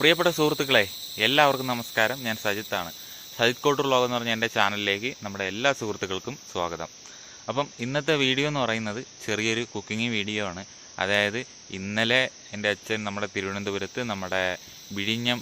പ്രിയപ്പെട്ട സുഹൃത്തുക്കളെ എല്ലാവർക്കും നമസ്കാരം. ഞാൻ സജിത്താണ്. സജിത് കോട്ടൂർ ലോകം എന്ന് പറഞ്ഞ എന്റെ ചാനലിലേക്ക് നമ്മുടെ എല്ലാ സുഹൃത്തുക്കൾക്കും സ്വാഗതം. അപ്പം ഇന്നത്തെ വീഡിയോ എന്ന് പറയുന്നത് ചെറിയൊരു കുക്കിംഗ് വീഡിയോ ആണ്. അതായത് ഇന്നലെ എന്റെ അച്ഛൻ നമ്മുടെ തിരുവനന്തപുരത്ത് നമ്മുടെ വിഴിഞ്ഞം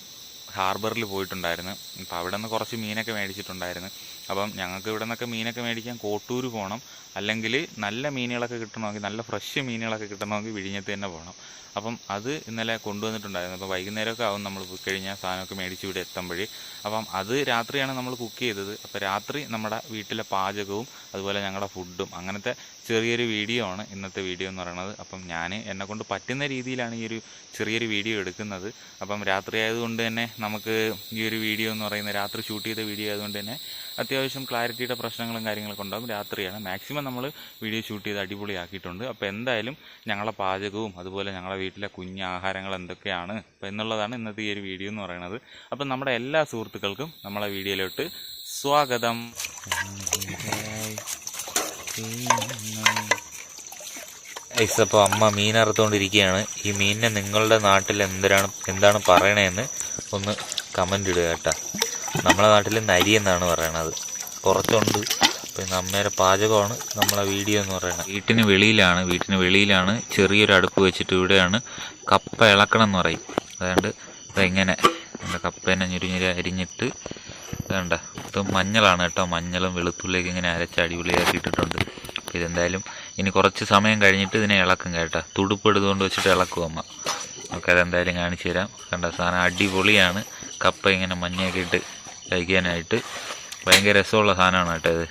ഹാർബറിൽ പോയിട്ടുണ്ടായിരുന്നു. അപ്പം അവിടെ നിന്ന് കുറച്ച് മീനൊക്കെ മേടിച്ചിട്ടുണ്ടായിരുന്നു. അപ്പം ഞങ്ങൾക്ക് ഇവിടെ നിന്നൊക്കെ മീനൊക്കെ മേടിക്കാൻ കോട്ടൂർ പോകണം അല്ലെങ്കിൽ നല്ല മീനുകളൊക്കെ കിട്ടണമെങ്കിൽ നല്ല ഫ്രഷ് മീനുകളൊക്കെ കിട്ടണമെങ്കിൽ വിഴിഞ്ഞത്ത് തന്നെ പോകണം അപ്പം അത് ഇന്നലെ കൊണ്ടുവന്നിട്ടുണ്ടായിരുന്നു. അപ്പോൾ വൈകുന്നേരമൊക്കെ ആവും നമ്മൾ പോയി കഴിഞ്ഞാൽ സാധനമൊക്കെ മേടിച്ച് ഇവിടെ എത്തുമ്പോഴേ. അപ്പം അത് രാത്രിയാണ് നമ്മൾ കുക്ക് ചെയ്തത്. അപ്പോൾ രാത്രി നമ്മുടെ വീട്ടിലെ പാചകവും അതുപോലെ ഞങ്ങളുടെ ഫുഡും അങ്ങനത്തെ ചെറിയൊരു വീഡിയോ ആണ് ഇന്നത്തെ വീഡിയോ എന്ന് പറയുന്നത്. അപ്പം ഞാൻ എന്നെക്കൊണ്ട് പറ്റുന്ന രീതിയിലാണ് ഈ ഒരു ചെറിയൊരു വീഡിയോ എടുക്കുന്നത്. അപ്പം രാത്രി ആയതുകൊണ്ട് തന്നെ നമുക്ക് ഈ ഒരു വീഡിയോ എന്ന് പറയുന്നത് രാത്രി ഷൂട്ട് ചെയ്ത വീഡിയോ ആയതുകൊണ്ട് തന്നെ അത്യാവശ്യം ക്ലാരിറ്റിയുടെ പ്രശ്നങ്ങളും കാര്യങ്ങളൊക്കെ ഉണ്ടാകും. രാത്രിയാണ്. മാക്സിമം നമ്മൾ വീഡിയോ ഷൂട്ട് ചെയ്ത് അടിപൊളിയാക്കിയിട്ടുണ്ട്. അപ്പോൾ എന്തായാലും ഞങ്ങളുടെ പാചകവും അതുപോലെ ഞങ്ങളുടെ വീട്ടിലെ കുഞ്ഞ് ആഹാരങ്ങൾ എന്തൊക്കെയാണ് അപ്പോൾ എന്നുള്ളതാണ് ഇന്നത്തെ ഈ ഒരു വീഡിയോ എന്ന് പറയുന്നത്. അപ്പം നമ്മുടെ എല്ലാ സുഹൃത്തുക്കൾക്കും നമ്മളെ വീഡിയോയിലോട്ട് സ്വാഗതം. ഐസ് അപ്പോൾ അമ്മ മീൻ അറുത്തുകൊണ്ടിരിക്കുകയാണ് ഈ മീനിനെ നിങ്ങളുടെ നാട്ടിൽ എന്തിനാണ് എന്താണ് പറയണതെന്ന് ഒന്ന് കമന്റ് ഇടുക കേട്ടോ. നമ്മളെ നാട്ടിൽ നരി എന്നാണ് പറയണത്. കുറച്ചുണ്ട് പിന്നെ അമ്മയുടെ പാചകമാണ് നമ്മളെ വീഡിയോ എന്ന് പറയുന്നത് വീട്ടിന് വെളിയിലാണ്. വീട്ടിന് വെളിയിലാണ്. ചെറിയൊരു അടുപ്പ് വെച്ചിട്ട് ഇവിടെയാണ് കപ്പ ഇളക്കണം എന്ന് പറയും അതുകൊണ്ട് ഇതെങ്ങനെ എന്താ കപ്പേനെ ഞുരിഞ്ഞുരി അരിഞ്ഞിട്ട് വേണ്ട ഇത് മഞ്ഞളാണ് കേട്ടോ. മഞ്ഞളും വെളുത്തുള്ളിയൊക്കെ ഇങ്ങനെ അരച്ച് അടിപൊളിയാക്കി ഇട്ടിട്ടുണ്ട് അപ്പോൾ ഇതെന്തായാലും ഇനി കുറച്ച് സമയം കഴിഞ്ഞിട്ട് ഇതിനെ ഇളക്കും കേട്ടോ. തുടുപ്പ് എടുത്തുകൊണ്ട് വെച്ചിട്ട് ഇളക്കും അമ്മ. നമുക്ക് അതെന്തായാലും കാണിച്ചു തരാം. കണ്ട സാധനം അടിപൊളിയാണ്. കപ്പ ഇങ്ങനെ മഞ്ഞയൊക്കെ ഇട്ട് കഴിക്കാനായിട്ട് ഭയങ്കര രസമുള്ള സാധനമാണ് കേട്ടോ ഇത്.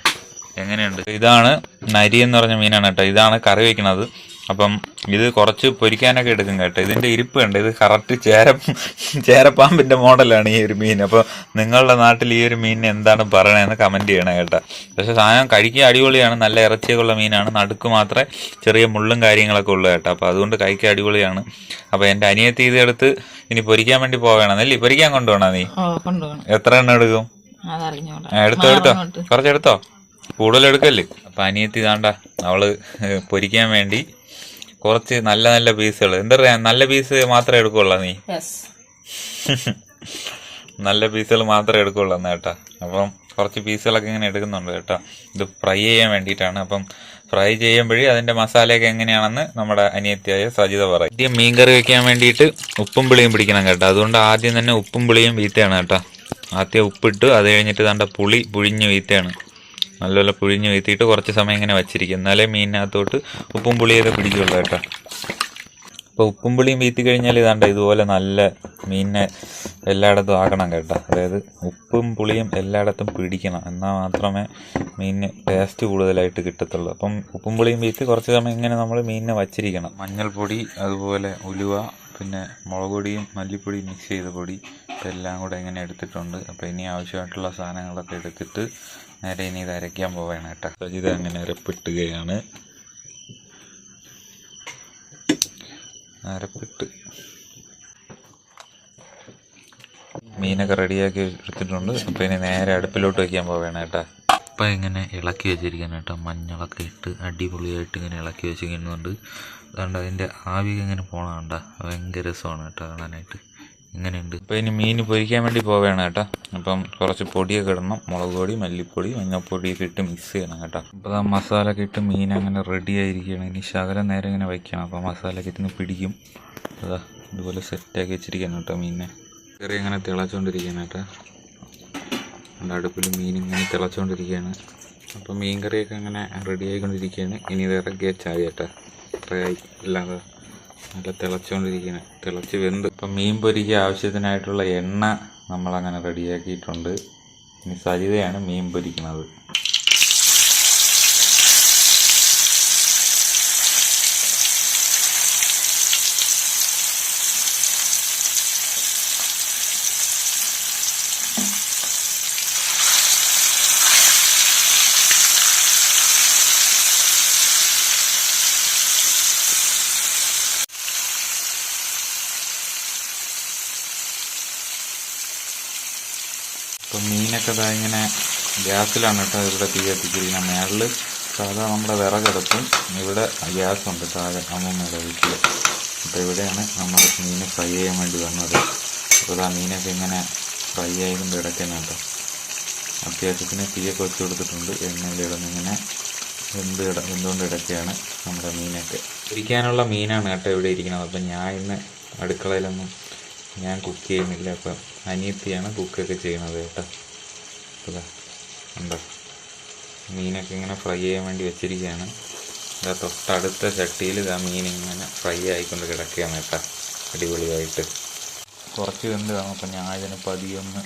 എങ്ങനെയുണ്ട്? ഇതാണ് നരി എന്ന് പറഞ്ഞ മീനാണ് കേട്ടോ. ഇതാണ് കറി വെക്കണത്. അപ്പം ഇത് കുറച്ച് പൊരിക്കാനൊക്കെ എടുക്കും കേട്ടോ. ഇതിന്റെ ഇരിപ്പ് കണ്ട്? ഇത് കറക്റ്റ് ചേര ചേരപ്പാമ്പിന്റെ മോഡലാണ് ഈ ഒരു മീൻ. അപ്പോൾ നിങ്ങളുടെ നാട്ടിൽ ഈ ഒരു മീനിന് എന്താണ് പറയണതെന്ന് കമന്റ് ചെയ്യണം കേട്ടോ. പക്ഷേ സാധനം കഴിക്കാൻ അടിപൊളിയാണ്. നല്ല ഇറച്ചിയൊക്കെ ഉള്ള മീനാണ്. നടുക്ക് മാത്രമേ ചെറിയ മുള്ളും കാര്യങ്ങളൊക്കെ ഉള്ളൂ കേട്ടോ. അപ്പോൾ അതുകൊണ്ട് കഴിക്കാൻ അടിപൊളിയാണ്. അപ്പോൾ എന്റെ അനിയത്തി ഇത് എടുത്ത് ഇനി പൊരിക്കാൻ വേണ്ടി പോവേണം. അല്ലേ? പൊരിക്കാൻ കൊണ്ടുപോകണം നീ? എത്ര എണ്ണം എടുക്കും? എടുത്തോ എടുത്തോ. കുറച്ചെടുത്തോ കൂടുതൽ എടുക്കല്ലേ അപ്പൊ അനിയത്തി താണ്ട അവൾ പൊരിക്കാൻ വേണ്ടി കുറച്ച് നല്ല നല്ല പീസുകൾ എന്താ പറയാ നല്ല പീസ് മാത്രമേ എടുക്കുള്ളൂ നീ? നല്ല പീസുകൾ മാത്രമേ എടുക്കുള്ളൂ എന്നാ കേട്ടാ. അപ്പം കുറച്ച് പീസുകളൊക്കെ ഇങ്ങനെ എടുക്കുന്നുണ്ട് കേട്ടോ. ഇത് ഫ്രൈ ചെയ്യാൻ വേണ്ടിയിട്ടാണ്. അപ്പം ഫ്രൈ ചെയ്യുമ്പോഴേ അതിന്റെ മസാലയൊക്കെ എങ്ങനെയാണെന്ന് നമ്മുടെ അനിയത്തിയായ സജിത പറയും. ആദ്യം മീൻ കറി വെക്കാൻ വേണ്ടിയിട്ട് ഉപ്പും പുളിയും പിടിക്കണം കേട്ടോ. അതുകൊണ്ട് ആദ്യം തന്നെ ഉപ്പും പുളിയും വീത്തയാണ് കേട്ടോ. ആദ്യം ഉപ്പിട്ട് അത് കഴിഞ്ഞിട്ട് തണ്ട പുളി പുഴിഞ്ഞ് വീത്തയാണ് നല്ലപോലെ പുഴിഞ്ഞ് വീത്തിയിട്ട് കുറച്ച് സമയം ഇങ്ങനെ വച്ചിരിക്കും. എന്നാലേ മീനിനകത്തോട്ട് ഉപ്പും പുളിയൊക്കെ പിടിക്കുള്ളൂ കേട്ടോ. അപ്പോൾ ഉപ്പും പുളിയും വീത്തി കഴിഞ്ഞാൽ ഇതാണ്ട് ഇതുപോലെ നല്ല മീനിനെ എല്ലായിടത്തും ആക്കണം കേട്ടോ. അതായത് ഉപ്പും പുളിയും എല്ലായിടത്തും പിടിക്കണം. എന്നാൽ മാത്രമേ മീനിന് ടേസ്റ്റ് കൂടുതലായിട്ട് കിട്ടത്തുള്ളൂ. അപ്പം ഉപ്പും പുളിയും വീത്തി കുറച്ച് സമയം ഇങ്ങനെ നമ്മൾ മീനിനെ വച്ചിരിക്കണം. മഞ്ഞൾപ്പൊടി അതുപോലെ ഉലുവ പിന്നെ മുളക് പൊടിയും മല്ലിപ്പൊടിയും മിക്സ് ചെയ്ത പൊടി എല്ലാം കൂടെ ഇങ്ങനെ എടുത്തിട്ടുണ്ട്. അപ്പോൾ ഇനി ആവശ്യമായിട്ടുള്ള സാധനങ്ങളൊക്കെ എടുത്തിട്ട് നേരെ ഇനി ഇത് അരയ്ക്കാൻ പോവുകയാണ് കേട്ടോ. ഇത് അങ്ങനെ അരപ്പിട്ടുകയാണ്. അരപ്പിട്ട്. മീനൊക്കെ റെഡിയാക്കി എടുത്തിട്ടുണ്ട്. അപ്പം ഇനി നേരെ അടുപ്പിലോട്ട് വയ്ക്കാൻ പോവുകയാണ് കേട്ടോ. അപ്പം ഇങ്ങനെ ഇളക്കി വെച്ചിരിക്കാൻ കേട്ടോ. മഞ്ഞളൊക്കെ ഇട്ട് അടിപൊളിയായിട്ട് ഇങ്ങനെ ഇളക്കി വെച്ചിരിക്കുന്നുണ്ട്. അതുകൊണ്ട് അതിന്റെ ആവി ഇങ്ങനെ പോകണം കേട്ടോ ഭയങ്കര രസമാണ് കേട്ടോ കാണാനായിട്ട്. ഇങ്ങനെയുണ്ട്. അപ്പോൾ ഇനി മീൻ പൊരിക്കാൻ വേണ്ടി പോവുകയാണ് കേട്ടോ. അപ്പം കുറച്ച് പൊടിയൊക്കെ ഇടണം. മുളക് പൊടി മല്ലിപ്പൊടി മഞ്ഞൾപ്പൊടിയൊക്കെ ഇട്ട് മിക്സ് ചെയ്യണം കേട്ടോ. അപ്പോൾ ആ മസാല ഒക്കെ ഇട്ട് മീൻ അങ്ങനെ റെഡി ആയിരിക്കുകയാണ് ഇനി ശകലം നേരം ഇങ്ങനെ വയ്ക്കണം. അപ്പോൾ മസാലയൊക്കെ ഇരുന്ന് പിടിക്കും. അതാ ഇതുപോലെ സെറ്റാക്കി വെച്ചിരിക്കണം കേട്ടോ മീനിനെ. കറി ഇങ്ങനെ തിളച്ചുകൊണ്ടിരിക്കുകയാണ് കേട്ടോ. നമ്മുടെ അടുപ്പിൽ മീൻ ഇങ്ങനെ തിളച്ചുകൊണ്ടിരിക്കുകയാണ് അപ്പോൾ മീൻ കറിയൊക്കെ അങ്ങനെ റെഡി ആയിക്കൊണ്ടിരിക്കുകയാണ് ഇനി ഇറക്കി വെച്ചാൽ കേട്ടോ. അത്രയായി അല്ലാതെ നല്ല തിളച്ചുകൊണ്ടിരിക്കുകയാണ് തിളച്ച് വെന്ത്. ഇപ്പം മീൻ പൊരിക്ക് ആവശ്യത്തിനായിട്ടുള്ള എണ്ണ നമ്മളങ്ങനെ റെഡിയാക്കിയിട്ടുണ്ട് ഇനി സരിതയാണ് മീൻ പൊരിക്കുന്നത് ഇപ്പം മീനൊക്കെ ഇതാ ഇങ്ങനെ ഗ്യാസിലാണ് കേട്ടോ ഇവിടെ തീ കത്തിച്ചിരിക്കുന്നത്. മേളിൽ സാധാ നമ്മുടെ വിറകെടുക്കും ഇവിടെ ഗ്യാസ് ഉണ്ട് താഴെ അമ്മൂമ്മയുടെ വീട്ടിൽ അപ്പോൾ ഇവിടെയാണ് നമ്മൾ മീൻ ഫ്രൈ ചെയ്യാൻ വേണ്ടി വന്നത്. അപ്പോൾ ആ മീനൊക്കെ ഇങ്ങനെ ഫ്രൈ ആയിക്കൊണ്ട് ഇടയ്ക്കുന്നത് കേട്ടോ. അത്യാവശ്യത്തിന് തീയൊക്കെ വെച്ച് കൊടുത്തിട്ടുണ്ട്. എണ്ണയിലിടുന്ന ഇങ്ങനെ എന്ത് ഇട വെന്തുകൊണ്ട് കിടക്കുകയാണ് നമ്മുടെ മീനൊക്കെ. ഇരിക്കാനുള്ള മീനാണ് കേട്ടോ ഇവിടെ ഇരിക്കുന്നത്. അപ്പം ഞാൻ ഇന്ന് അടുക്കളയിലൊന്നും ഞാൻ കുക്ക് ചെയ്യുന്നില്ല. അപ്പം അനിയത്തിയാണ് കുക്കൊക്കെ ചെയ്യുന്നത് കേട്ടോ. ഉണ്ടോ മീനൊക്കെ ഇങ്ങനെ ഫ്രൈ ചെയ്യാൻ വേണ്ടി വെച്ചിരിക്കുകയാണ്. ഇതാ തൊട്ടടുത്ത ചട്ടിയിൽ ഇതാ മീൻ ഇങ്ങനെ ഫ്രൈ ആയിക്കൊണ്ട് കിടക്കുകയാണ് കേട്ടോ. അടിപൊളിയായിട്ട്. കുറച്ച് വെന്ത് കാണും അപ്പം ഞാൻ ഇതിന് പതിയൊന്ന്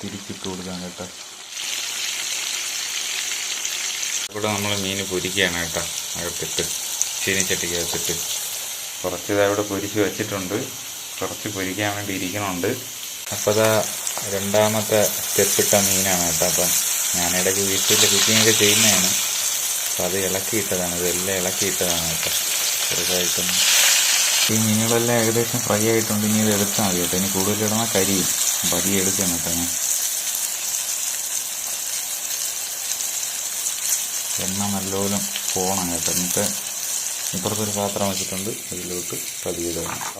തിരിച്ചിട്ട് കൊടുക്കാം കേട്ടോ. ഇവിടെ നമ്മൾ മീൻ പൊരിക്കുകയാണ് കേട്ടോ അകത്തിട്ട് ചീനിച്ചട്ടിക്ക് അകത്തിട്ട്. കുറച്ച് ഇതാ ഇവിടെ പൊരിച്ച് വെച്ചിട്ടുണ്ട്. കുറച്ച് പൊരിക്കാൻ വേണ്ടി ഇരിക്കണുണ്ട് അപ്പോൾ രണ്ടാമത്തെ സ്റ്റെപ്പിട്ട മീനാണ് കേട്ടോ. അപ്പം ഞാനിടയ്ക്ക് വീട്ടിൽ കുക്കിങ്ങൊക്കെ ചെയ്യുന്നതാണ്. അപ്പോൾ അത് ഇളക്കിയിട്ടതാണ്. ഇതെല്ലാം ഇളക്കിയിട്ടതാണ് കേട്ടോ. ചെറുതായിട്ടും ഈ മീനുകളെല്ലാം ഏകദേശം ഫ്രൈ ആയിട്ടുണ്ട്. ഇനി ഇത് എടുത്താൽ മതി കേട്ടോ. ഇനി കൂടുതൽ ഇടണ കരിയും അപ്പം അരി എടുക്കണം കേട്ടോ ഞാൻ. എണ്ണ നല്ലോലും പോകണം കേട്ടോ. എന്നിട്ട് ഇപ്പുറത്തൊരു പാത്രം വെച്ചിട്ടുണ്ട്. അതിലോട്ട് പതിയെ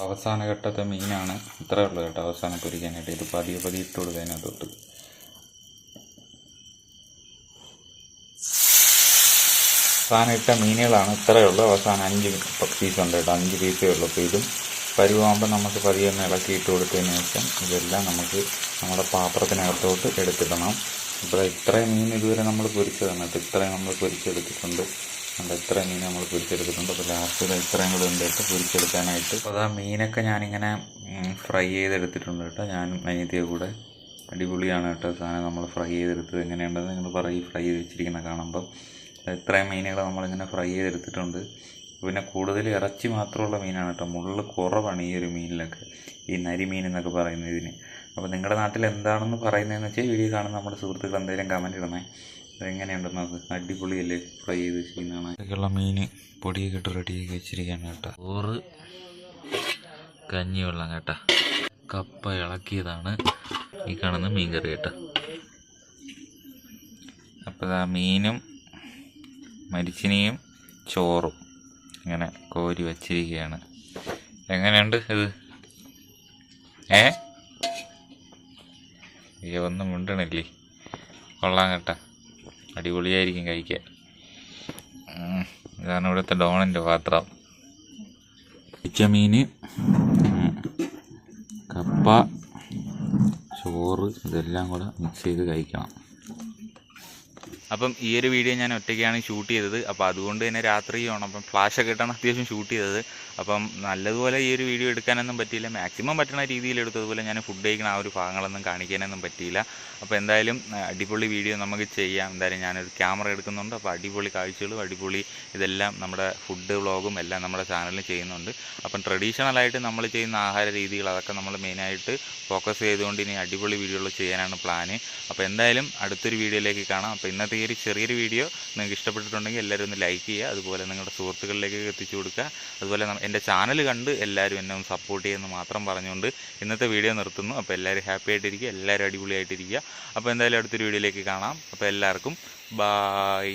അവസാന ഘട്ടത്തെ മീനാണ്. ഇത്രേ ഉള്ളൂ കേട്ടോ അവസാനം പൊരിക്കാനായിട്ട്. ഇത് പതിയെ പതിയെ ഇട്ട് കൊടുക്കുക അതിനകത്തോട്ട്. അവസാനം ഇട്ട മീനുകളാണ് ഇത്രയേ ഉള്ളൂ. അവസാനം അഞ്ച് പീസ് ഉണ്ട് കേട്ടോ. അഞ്ച് പീസേ ഉള്ളൂ. അപ്പോൾ ഇതും പരുവാകുമ്പോൾ നമുക്ക് പതിയെ ഒന്ന് ഇളക്കി ഇട്ട് കൊടുത്തതിന് ശേഷം ഇതെല്ലാം നമുക്ക് നമ്മുടെ പാത്രത്തിനകത്തോട്ട് എടുത്തിടണം. അപ്പോൾ ഇത്രയും മീൻ ഇതുവരെ നമ്മൾ പൊരിച്ചതാണ് ഇത്രയും നമ്മൾ പൊരിച്ചെടുത്തിട്ടുണ്ട്. ഉണ്ട് ഇത്രയും മീൻ നമ്മൾ പൊരിച്ചെടുത്തിട്ടുണ്ട്. അപ്പോൾ ലാസ്റ്റ് ഇത് ഇത്രയും കൂടെ ഉണ്ട് കേട്ടോ പൊരിച്ചെടുക്കാനായിട്ട്. അപ്പോൾ ആ മീനൊക്കെ ഞാനിങ്ങനെ ഫ്രൈ ചെയ്തെടുത്തിട്ടുണ്ട് കേട്ടോ. ഞാൻ അനിയത്തിയെ കൂടെ അടിപൊളിയാണ് കേട്ടോ സാധനം നമ്മൾ ഫ്രൈ ചെയ്തെടുത്തത്. എങ്ങനെയുണ്ടെന്ന് നിങ്ങൾ പറയും ഫ്രൈ ചെയ്ത് വെച്ചിരിക്കുന്ന കാണുമ്പം. ഇത്രയും മീനുകൾ നമ്മളിങ്ങനെ ഫ്രൈ ചെയ്തെടുത്തിട്ടുണ്ട്. പിന്നെ കൂടുതൽ ഇറച്ചി മാത്രമുള്ള മീനാണ് കേട്ടോ. മുള്ള് കുറവാണ് ഈ ഒരു മീനിലൊക്കെ. ഈ നരിമീൻ എന്നൊക്കെ പറയുന്ന ഇതിന്. അപ്പോൾ നിങ്ങളുടെ നാട്ടിൽ എന്താണെന്ന് പറയുന്നതെന്ന് വെച്ചാൽ വീഡിയോ കാണുന്ന നമ്മുടെ സുഹൃത്തുക്കൾ എന്തെങ്കിലും കമന്റ് ഇടണേ. അതെങ്ങനെയുണ്ടെന്ന് നോക്ക് അടിപൊളിയല്ലേ ഫ്രൈ ചെയ്ത് ചെയ്യുന്നതാണ് ഇതൊക്കെയുള്ള മീൻ പൊടിയൊക്കെ ഇട്ട് റെഡിയാക്കി വെച്ചിരിക്കുകയാണ് കേട്ടോ. ചോറ് കഞ്ഞിവെള്ളം കേട്ടോ. കപ്പ ഇളക്കിയതാണ് ഈ കാണുന്ന മീൻ കറി കേട്ടോ. അപ്പോൾ ആ മീനും മരിച്ചിനിയും ചോറും ഇങ്ങനെ കോരി വച്ചിരിക്കുകയാണ്. എങ്ങനെയുണ്ട് ഇത്? ഏ ഒന്നും മിണ്ടണില്ലേ? കൊള്ളാം കേട്ടാ. അടിപൊളിയായിരിക്കും കഴിക്കാൻ. ഇതാണ് ഇവിടുത്തെ ഡോണിന്റെ പാത്രം. പിച്ച മീൻ കപ്പ ചോറ് ഇതെല്ലാം കൂടെ മിക്സ് ചെയ്ത് കഴിക്കണം. അപ്പം ഈ ഒരു വീഡിയോ ഞാൻ ഒറ്റയ്ക്കാണ് ഷൂട്ട് ചെയ്തത്. അപ്പോൾ അതുകൊണ്ട് തന്നെ രാത്രിയാണ് അപ്പം ഫ്ലാഷൊക്കെ ഇട്ടാണ് അത്യാവശ്യം ഷൂട്ട് ചെയ്തത്. അപ്പം നല്ലതുപോലെ ഈ ഒരു വീഡിയോ എടുക്കാനൊന്നും പറ്റിയില്ല. മാക്സിമം പറ്റുന്ന രീതിയിൽ എടുത്തതുപോലെ ഞാൻ ഫുഡ് കഴിക്കുന്ന ആ ഒരു ഭാഗങ്ങളൊന്നും കാണിക്കാനൊന്നും പറ്റിയില്ല. അപ്പം എന്തായാലും അടിപൊളി വീഡിയോ നമുക്ക് ചെയ്യാം. എന്തായാലും ഞാനൊരു ക്യാമറ എടുക്കുന്നുണ്ട്. അപ്പോൾ അടിപൊളി കാഴ്ചകളും അടിപൊളി ഇതെല്ലാം നമ്മുടെ ഫുഡ് വ്ളോഗും എല്ലാം നമ്മുടെ ചാനലിൽ ചെയ്യുന്നുണ്ട്. അപ്പം ട്രഡീഷണലായിട്ട് നമ്മൾ ചെയ്യുന്ന ആഹാര രീതികൾ അതൊക്കെ നമ്മൾ മെയിനായിട്ട് ഫോക്കസ് ചെയ്തുകൊണ്ട് ഇനി അടിപൊളി വീഡിയോകൾ ചെയ്യാനാണ് പ്ലാന് അപ്പോൾ എന്തായാലും അടുത്തൊരു വീഡിയോയിലേക്ക് കാണാം. അപ്പോൾ ഇന്നത്തെ ഒരു ചെറിയൊരു വീഡിയോ നിങ്ങൾക്ക് ഇഷ്ടപ്പെട്ടിട്ടുണ്ടെങ്കിൽ എല്ലാവരും ഒന്ന് ലൈക്ക് ചെയ്യുക. അതുപോലെ നിങ്ങളുടെ സുഹൃത്തുക്കളിലേക്ക് എത്തിച്ചു കൊടുക്കുക. അതുപോലെ എന്റെ ചാനൽ കണ്ട് എല്ലാവരും എന്നെ ഒന്ന് സപ്പോർട്ട് ചെയ്യുമെന്ന് മാത്രം പറഞ്ഞുകൊണ്ട് ഇന്നത്തെ വീഡിയോ നിർത്തുന്നു. അപ്പോൾ എല്ലാവരും ഹാപ്പി ആയിട്ടിരിക്കുക. എല്ലാവരും അടിപൊളിയായിട്ടിരിക്കുക. അപ്പോൾ എന്തായാലും അടുത്തൊരു വീഡിയോയിലേക്ക് കാണാം. അപ്പോൾ എല്ലാവർക്കും ബായ്